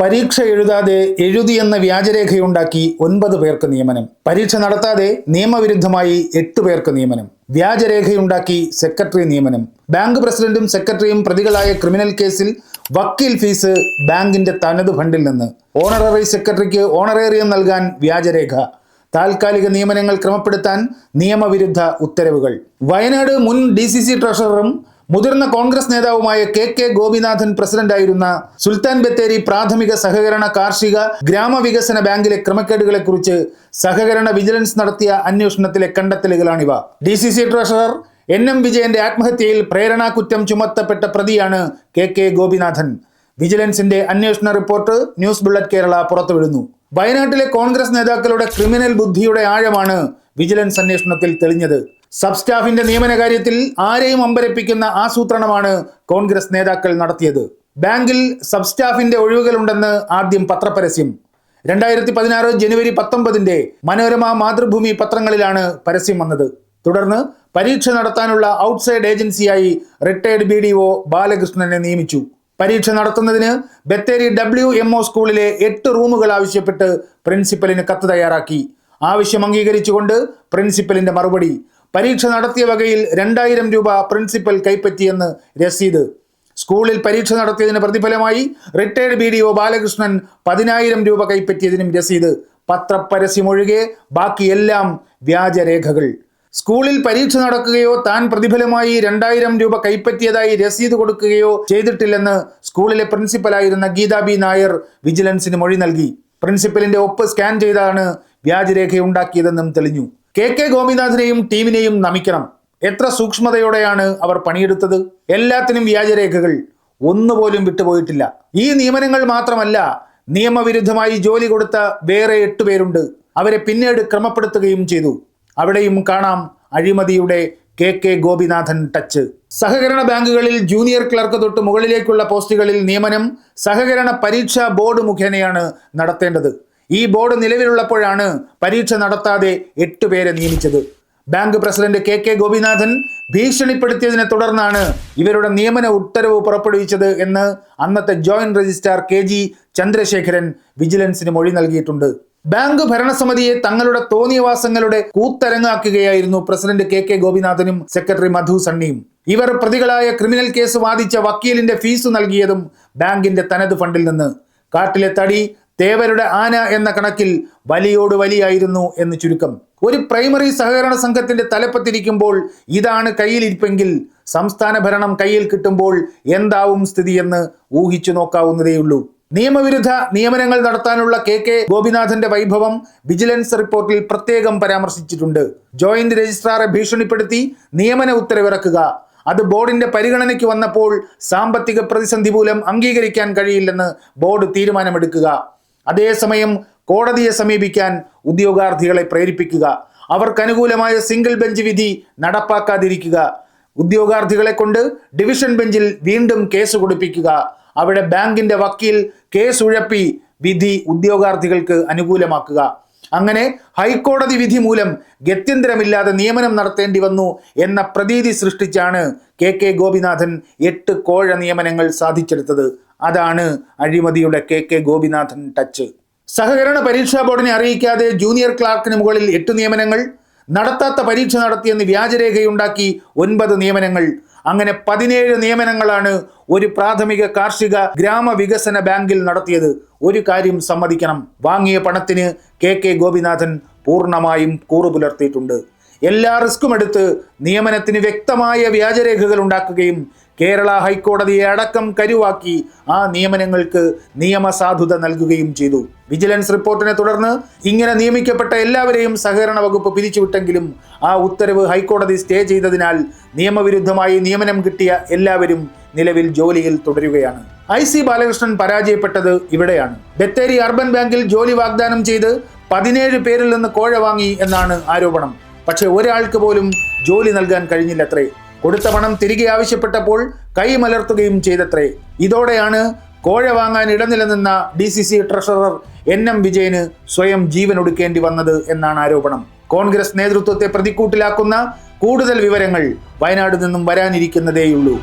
പരീക്ഷ എഴുതാതെ എഴുതിയെന്ന വ്യാജരേഖയുണ്ടാക്കി ഒൻപത് പേർക്ക് നിയമനം. പരീക്ഷ നടത്താതെ നിയമവിരുദ്ധമായി എട്ട് പേർക്ക് നിയമനം. വ്യാജരേഖയുണ്ടാക്കി സെക്രട്ടറി നിയമനം. ബാങ്ക് പ്രസിഡന്റും സെക്രട്ടറിയും പ്രതികളായ ക്രിമിനൽ കേസിൽ വക്കീൽ ഫീസ് ബാങ്കിന്റെ തനത് ഫണ്ടിൽ നിന്ന്. ഓണററി സെക്രട്ടറിക്ക് ഓണറേറിയം നൽകാൻ വ്യാജരേഖ. താൽക്കാലിക നിയമനങ്ങൾ ക്രമപ്പെടുത്താൻ നിയമവിരുദ്ധ ഉത്തരവുകൾ. വയനാട് മുൻ ഡി ട്രഷററും മുതിർന്ന കോൺഗ്രസ് നേതാവുമായ കെ കെ ഗോപിനാഥൻ പ്രസിഡന്റായിരുന്ന സുൽത്താൻ ബത്തേരി പ്രാഥമിക സഹകരണ കാർഷിക ഗ്രാമവികസന ബാങ്കിലെ ക്രമക്കേടുകളെ കുറിച്ച് സഹകരണ വിജിലൻസ് നടത്തിയ അന്വേഷണത്തിലെ കണ്ടെത്തലുകളാണിവ. D C C treasurer N M വിജയന്റെ ആത്മഹത്യയിൽ പ്രേരണാകുറ്റം ചുമത്തപ്പെട്ട പ്രതിയാണ് കെ കെ ഗോപിനാഥൻ. വിജിലൻസിന്റെ അന്വേഷണ റിപ്പോർട്ട് ന്യൂസ് ബുള്ളറ്റ് കേരള പുറത്തുവിടുന്നു. വയനാട്ടിലെ കോൺഗ്രസ് നേതാക്കളുടെ ക്രിമിനൽ ബുദ്ധിയുടെ ആഴമാണ് വിജിലൻസ് അന്വേഷണത്തിൽ തെളിഞ്ഞത്. സബ് സ്റ്റാഫിന്റെ നിയമന കാര്യത്തിൽ ആരെയും അമ്പരപ്പിക്കുന്ന ആസൂത്രണമാണ് കോൺഗ്രസ് നേതാക്കൾ നടത്തിയത്. ബാങ്കിൽ സബ് സ്റ്റാഫിന്റെ ഒഴിവുകളുണ്ടെന്ന് ആദ്യം പത്രപരസ്യം. രണ്ടായിരത്തി പതിനാറ് ജനുവരി പത്തൊമ്പതിന്റെ മനോരമ മാതൃഭൂമി പത്രങ്ങളിലാണ് പരസ്യം വന്നത്. തുടർന്ന് പരീക്ഷ നടത്താനുള്ള ഔട്ട്സൈഡ് ഏജൻസിയായി റിട്ടയർഡ് ബി ഡി ഒ ബാലകൃഷ്ണനെ നിയമിച്ചു. പരീക്ഷ നടത്തുന്നതിന് ബത്തേരി ഡബ്ല്യു എം ഒ സ്കൂളിലെ എട്ട് റൂമുകൾ ആവശ്യപ്പെട്ട് പ്രിൻസിപ്പലിന് കത്ത് തയ്യാറാക്കി. ആവശ്യം അംഗീകരിച്ചുകൊണ്ട് പ്രിൻസിപ്പലിന്റെ മറുപടി. പരീക്ഷ നടത്തിയ വകയിൽ രണ്ടായിരം രൂപ പ്രിൻസിപ്പൽ കൈപ്പറ്റിയെന്ന് രസീത്. സ്കൂളിൽ പരീക്ഷ നടത്തിയതിന് പ്രതിഫലമായി retired B D O Balakrishnan പതിനായിരം രൂപ കൈപ്പറ്റിയതിനും രസീത്. പത്രപ്പരസ്യമൊഴികെ ബാക്കിയെല്ലാം വ്യാജരേഖകൾ. സ്കൂളിൽ പരീക്ഷ നടക്കുകയോ താൻ പ്രതിഫലമായി രണ്ടായിരം രൂപ കൈപ്പറ്റിയതായി രസീത് കൊടുക്കുകയോ ചെയ്തിട്ടില്ലെന്ന് സ്കൂളിലെ പ്രിൻസിപ്പലായിരുന്ന ഗീതാ ബി നായർ വിജിലൻസിന് മൊഴി നൽകി. പ്രിൻസിപ്പലിന്റെ ഒപ്പ് സ്കാൻ ചെയ്താണ് വ്യാജരേഖയുണ്ടാക്കിയതെന്നും തെളിഞ്ഞു. കെ കെ ഗോപിനാഥിനെയും ടീമിനെയും നമിക്കണം. എത്ര സൂക്ഷ്മതയോടെയാണ് അവർ പണിയെടുത്തത്? എല്ലാത്തിനും വ്യാജരേഖകൾ ഒന്നുപോലും വിട്ടുപോയിട്ടില്ല. ഈ നിയമനങ്ങൾ മാത്രമല്ല നിയമവിരുദ്ധമായി ജോലി കൊടുത്ത വേറെ എട്ട് പേരുണ്ട്. അവരെ പിന്നീട് ക്രമപ്പെടുത്തുകയും ചെയ്തു. അവിടെയും കാണാം അഴിമതിയുടെ കെ കെ ഗോപിനാഥൻ ടച്ച്. സഹകരണ ബാങ്കുകളിൽ ജൂനിയർ ക്ലർക്ക് തൊട്ട് മുകളിലേക്കുള്ള പോസ്റ്റുകളിൽ നിയമനം സഹകരണ പരീക്ഷാ ബോർഡ് മുഖേനയാണ് നടത്തേണ്ടത്. ഈ ബോർഡ് നിലവിലുള്ളപ്പോഴാണ് പരീക്ഷ നടത്താതെ എട്ട് പേരെ നിയമിച്ചത്. Bank president K K Gopinathan ഭീഷണിപ്പെടുത്തിയതിനെ തുടർന്നാണ് ഇവരുടെ നിയമന ഉത്തരവ് പുറപ്പെടുവിച്ചത് എന്ന് അന്നത്തെ joint registrar K G Chandrasekharan വിജിലൻസിന് മൊഴി നൽകിയിട്ടുണ്ട്. ബാങ്ക് ഭരണസമിതിയെ തങ്ങളുടെ തോന്നിയവാസങ്ങളുടെ കൂത്തരങ്ങാക്കുകയായിരുന്നു പ്രസിഡന്റ് കെ കെ ഗോപിനാഥനും സെക്രട്ടറി മധു സണ്ണിയും. ഇവർ പ്രതികളായ ക്രിമിനൽ കേസ് വാദിച്ച വക്കീലിന്റെ ഫീസ് നൽകിയതും ബാങ്കിന്റെ തനത് ഫണ്ടിൽ നിന്ന്. കാട്ടിലെ തടി തേവരുടെ ആന എന്ന കണക്കിൽ വലിയോട് വലിയായിരുന്നു എന്ന് ചുരുക്കം. ഒരു പ്രൈമറി സഹകരണ സംഘത്തിന്റെ തലപ്പത്തിരിക്കുമ്പോൾ ഇതാണ് കയ്യിലിരിപ്പെങ്കിൽ സംസ്ഥാന ഭരണം കയ്യിൽ കിട്ടുമ്പോൾ എന്താവും സ്ഥിതിയെന്ന് ഊഹിച്ചു നോക്കാവുന്നതേയുള്ളൂ. നിയമവിരുദ്ധ നിയമനങ്ങൾ നടത്താനുള്ള കെ കെ ഗോപിനാഥന്റെ വൈഭവം വിജിലൻസ് റിപ്പോർട്ടിൽ പ്രത്യേകം പരാമർശിച്ചിട്ടുണ്ട്. ജോയിന്റ് രജിസ്ട്രാറെ ഭീഷണിപ്പെടുത്തി നിയമന ഉത്തരവിറക്കുക. അത് ബോർഡിന്റെ പരിഗണനയ്ക്ക് വന്നപ്പോൾ സാമ്പത്തിക പ്രതിസന്ധി മൂലം അംഗീകരിക്കാൻ കഴിയില്ലെന്ന് ബോർഡ് തീരുമാനമെടുക്കുക. അതേസമയം കോടതിയെ സമീപിക്കാൻ ഉദ്യോഗാർത്ഥികളെ പ്രേരിപ്പിക്കുക. അവർക്കനുകൂലമായ സിംഗിൾ ബെഞ്ച് വിധി നടപ്പാക്കാതിരിക്കുക. ഉദ്യോഗാർത്ഥികളെ കൊണ്ട് ഡിവിഷൻ ബെഞ്ചിൽ വീണ്ടും കേസ് കൊടുപ്പിക്കുക. അവിടെ ബാങ്കിന്റെ വക്കീൽ കേസ് ഉഴപ്പി വിധി ഉദ്യോഗാർത്ഥികൾക്ക് അനുകൂലമാക്കുക. അങ്ങനെ ഹൈക്കോടതി വിധി മൂലം ഗത്യന്തരമില്ലാതെ നിയമനം നടത്തേണ്ടി വന്നു എന്ന പ്രതീതി സൃഷ്ടിച്ചാണ് കെ കെ ഗോപിനാഥൻ എട്ട് കോഴ നിയമനങ്ങൾ സാധിച്ചെടുത്തത്. അതാണ് അഴിമതിയുടെ കെ കെ ഗോപിനാഥൻ ടച്ച് സഹകരണ പരീക്ഷാ ബോർഡിനെ അറിയിക്കാതെ ജൂനിയർ ക്ലാർക്കിന് മുകളിൽ എട്ട് നിയമനങ്ങൾ നടത്താത്ത പരീക്ഷ നടത്തിയെന്ന് വ്യാജരേഖയുണ്ടാക്കി ഒൻപത് നിയമനങ്ങൾ. അങ്ങനെ പതിനേഴ് നിയമനങ്ങളാണ് ഒരു പ്രാഥമിക കാർഷിക ഗ്രാമവികസന ബാങ്കിൽ നടത്തിയത്. ഒരു കാര്യം സമ്മതിക്കണം. വാങ്ങിയ പണത്തിന് കെ കെ ഗോപിനാഥൻ പൂർണമായും കൂറുപുലർത്തിയിട്ടുണ്ട്. എല്ലാ റിസ്ക്കും എടുത്ത് നിയമനത്തിന് വ്യക്തമായ വ്യാജരേഖകൾ ഉണ്ടാക്കുകയും കേരള ഹൈക്കോടതിയെ അടക്കം കരുവാക്കി ആ നിയമനങ്ങൾക്ക് നിയമസാധുത നൽകുകയും ചെയ്തു. വിജിലൻസ് റിപ്പോർട്ടിനെ തുടർന്ന് ഇങ്ങനെ നിയമിക്കപ്പെട്ട എല്ലാവരെയും സഹകരണ വകുപ്പ് പിരിച്ചുവിട്ടെങ്കിലും ആ ഉത്തരവ് ഹൈക്കോടതി സ്റ്റേ ചെയ്തതിനാൽ നിയമവിരുദ്ധമായി നിയമനം കിട്ടിയ എല്ലാവരും നിലവിൽ ജോലിയിൽ തുടരുകയാണ്. ഐ സി ബാലകൃഷ്ണൻ പരാജയപ്പെട്ടത് ഇവിടെയാണ്. ബത്തേരി അർബൻ ബാങ്കിൽ ജോലി വാഗ്ദാനം ചെയ്ത് പതിനേഴ് പേരിൽ നിന്ന് കോഴ വാങ്ങി എന്നാണ് ആരോപണം. പക്ഷേ ഒരാൾക്ക് പോലും ജോലി നൽകാൻ കഴിഞ്ഞില്ലത്രേ. കൊടുത്ത പണം തിരികെ ആവശ്യപ്പെട്ടപ്പോൾ കൈമലർത്തുകയും ചെയ്തത്രേ. ഇതോടെയാണ് കോഴ വാങ്ങാൻ ഇടനിലനിന്ന D C C treasurer N M വിജയന് സ്വയം ജീവൻ ഒടുക്കേണ്ടി വന്നത് എന്നാണ് ആരോപണം. കോൺഗ്രസ് നേതൃത്വത്തെ പ്രതിക്കൂട്ടിലാക്കുന്ന കൂടുതൽ വിവരങ്ങൾ വയനാട് നിന്നും വരാനിരിക്കുന്നതേയുള്ളൂ.